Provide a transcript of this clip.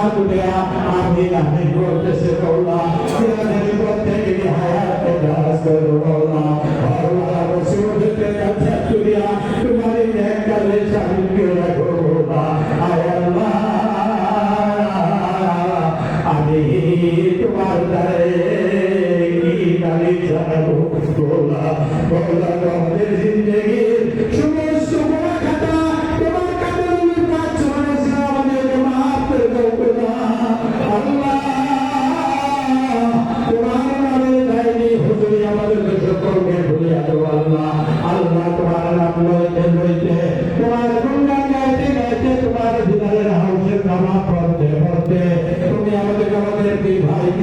হাত উঠে আমি আমি করতেছে বৌলা সিরাজের প্রত্যেকে হায়াতে দাস করো বৌলা আল্লাহ রসুলকে কাছে তুলিয়া তোমার নেক কালে শামিল করে রাখো বৌলা আয় আল্লাহ আমি তোমার দ্বারে কি নারী জানাব বৌলা বৌলা তোমাদের